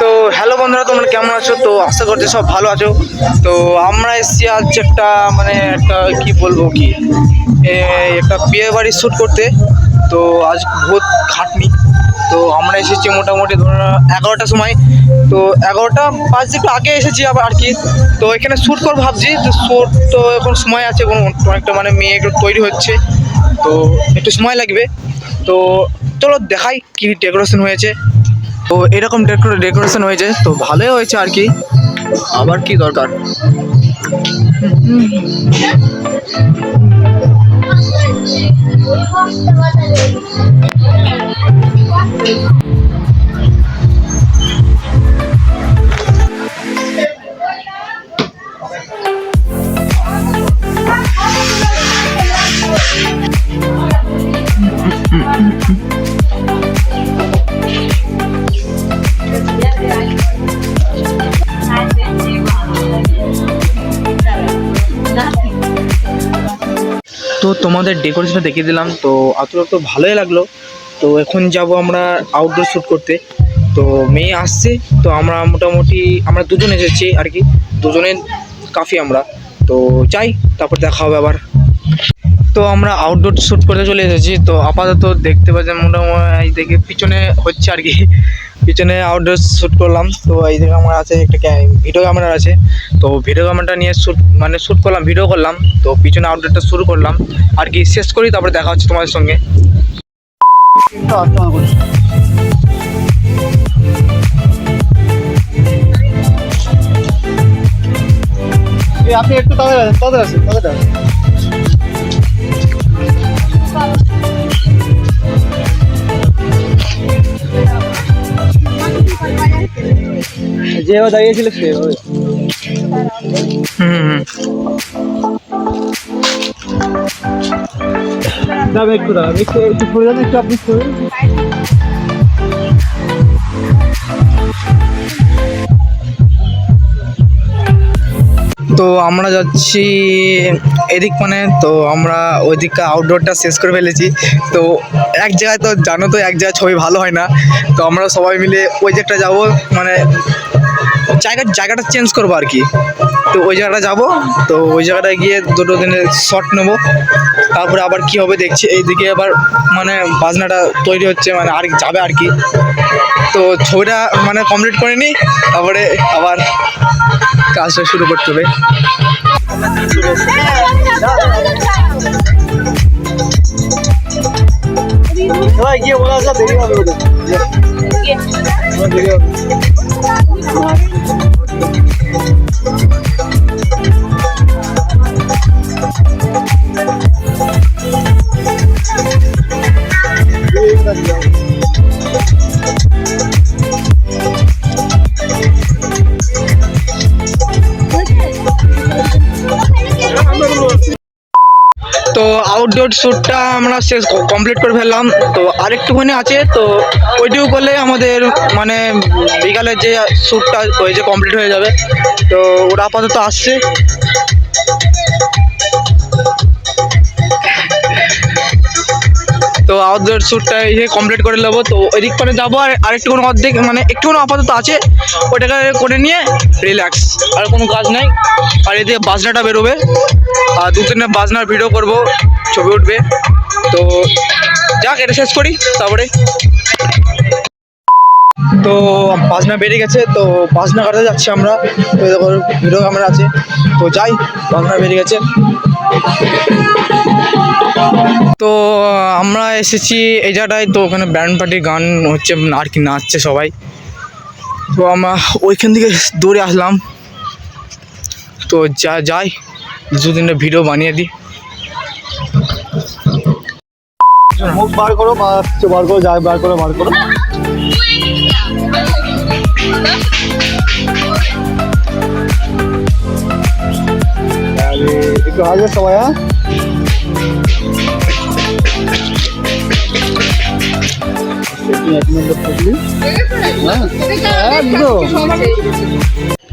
তো হ্যালো বন্ধুরা, তোমরা কেমন আছো? তো আশা করছি সব ভালো আছো। তো আমরা এসেছি আজ একটা মানে একটা, কি বলব কি? একটা বিয়ে বাড়ি শ্যুট করতে। তো আজ বহুত খাটনি। তো আমরা এসেছি মোটামুটি ধরো এগারোটার সময়। তো এগারোটা পাঁচ একটু আগে এসেছি আবার আর কি। তো এখানে শ্যুট করব ভাবছি। তো শ্যুট তো এখন সময় আছে কোনো অনেকটা মানে মেয়ে একটু তৈরি হচ্ছে। তো একটু সময় লাগবে। তো চলো দেখাই কি ডেকোরেশন হয়েছে। তো এরকম ডেকোরেশন হয়েছে তো ভালোই হয়েছে আর কি। আবার কি দরকার? তোমাদের ডেকোরেশনটা দেখিয়ে দিলাম। তো অত তো ভালোই লাগল। তো এখন যাব আমরা আউটডোর শ্যুট করতে। তো মেয়ে আসছে, তো আমরা মোটামুটি আমরা দুজন এসেছি আর কি। দুজনে কাফি আমরা। তো যাই, তারপর দেখা হবে আবার। তো আমরা আউটডোর শ্যুট করতে চলে এসেছি। তো আপাতত দেখতে পাচ্ছেন মোটামুটি, দেখে পিছনে হচ্ছে আর কি। পিছনে আউটডোর শ্যুট করলাম। তো এই দিকে আমার আছে একটা ভিডিও ক্যামেরা আছে। তো ভিডিও ক্যামেরাটা নিয়ে শ্যুট মানে শ্যুট করলাম ভিডিও করলাম। তো পিছনে আউটডোরটা শুরু করলাম। আর কি শেষ করি, তারপরে দেখা হচ্ছে তোমাদের সঙ্গে। আপনি একটু তাদের তাদের আছেন তাদের যে দাঁড়িয়েছিল সে। হুম একটু দাঁড়াবে একটু আপনি তো আমরা যাচ্ছি এদিক মানে তো আমরা ওইদিকটা আউটডোরটা শেষ করে ফেলেছি। তো এক জায়গায় তো জানো তো এক জায়গায় ছবি ভালো হয় না। তো আমরা সবাই মিলে ওই জায়গাটা যাব মানে জায়গা জায়গাটা চেঞ্জ করব আর কি। তো ওই জায়গাটা যাব তো ওই জায়গাটায় গিয়ে দুটো দিনের শট নেব। তারপরে আবার কি হবে দেখছি এইদিকে আবার মানে বাজনাটা তৈরি হচ্ছে মানে আর যাবে আর কি। তো ছবিটা মানে কমপ্লিট করে নিই তারপরে আবার কাজটা শুরু করতে হবে। গিয়ে বলা আসা দেরি হবে ওদের আউটডোর শ্যুটটা আমরা শেষ কমপ্লিট করে ফেললাম। তো আরেকটুখানি আছে, তো ওইটুকু করলে আমাদের মানে বিকালের যে শ্যুটটা যে কমপ্লিট হয়ে যাবে। তো ওরা আপাতত আসছে। তো আউটডোর শ্যুটটা ইয়ে কমপ্লিট করে নেব। তো ওই দিক করে যাব আর আরেকটুখানি অর্ধেক মানে একটুখানি আপাতত আছে। ওটাকে করে নিয়ে রিল্যাক্স আর কোনো কাজ নাই। আর এদিকে বাজনাটা বেরোবে। আর দু তিনটা বাজনার ভিডিও করব, ছবি উঠবে। তো যাক, এটা শেষ করি, তারপরে। তো বাজনা বেড়ে গেছে, তো বাজনা কাটাতে যাচ্ছি আমরা। তো দেখো ভিডিও ক্যামেরা আছে। তো যাই, বাজনা বেড়ে গেছে। তো, আমরা এসেছি এই জায়গাটায়। তো ওখানে ব্যান্ড পার্টির গান হচ্ছে, আর কি নাচছে সবাই। তো আমরা ওইখান থেকে দৌড়ে আসলাম। তো যা, যাই দু তিনটা ভিডিও বানিয়ে দিই। মুখ বার করো বার করো বার করো বার করো। একটু হাসবে সবাই হ্যাঁ?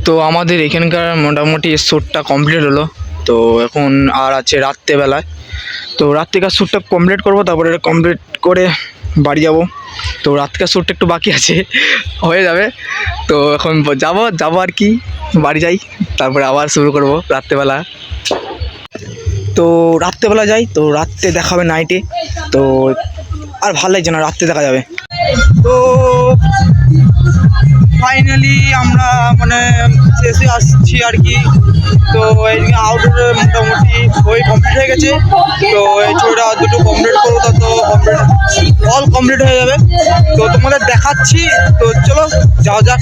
তো আমাদের এখানকার মোটামুটি শ্যুটটা কমপ্লিট হলো। তো এখন আর আছে রাত্রেবেলায়। তো রাত্রিকার শ্যুটটা কমপ্লিট করব, তারপরে কমপ্লিট করে বাড়ি যাব। তো রাত্রিকার শ্যুটটা একটু বাকি আছে, হয়ে যাবে। তো এখন যাব যাব আর কি, বাড়ি যাই, তারপরে আবার শুরু করব রাত্রেবেলা। তো রাত্রেবেলা যাই, তো রাত্রে দেখা হবে নাইটে তো আর ভালো লাগছে না, রাত্রে দেখা যাবে। তো ফাইনালি আমরা মানে শেষে আসছি আর কি। তো এইদিকে আউটডোরে মোটামুটি বই কমপ্লিট হয়ে গেছে। তো এই ছবিটা দুটো কমপ্লিট করব তো কমপ্লিট অল কমপ্লিট হয়ে যাবে। তো তোমাদের দেখাচ্ছি। তো চলো, যাওয়া যাক।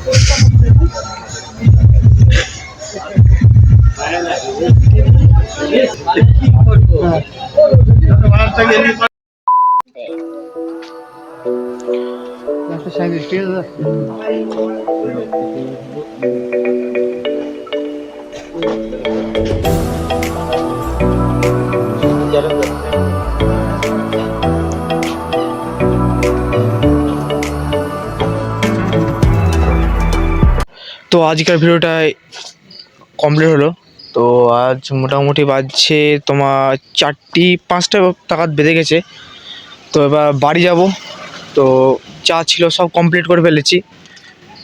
তো আজকের ভিডিওটা কমপ্লিট হলো তো আজ মোটামুটি বাজছে তোমার চারটি, পাঁচটা টাকা বেজে গেছে। তো এবার বাড়ি যাব। তো যা ছিল সব কমপ্লিট করে ফেলেছি।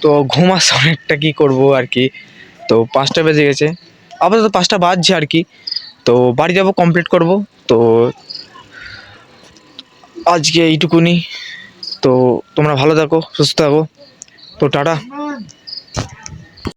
তো ঘুম আসছে অনেকটা, কী করব আর কি। তো পাঁচটা বেজে গেছে। আপাতত পাঁচটা বাজছে আর কি। তো বাড়ি যাব কমপ্লিট করব। তো আজকে এইটুকুনি। তো তোমরা ভালো থাকো, সুস্থ থাকো। তো টাটা।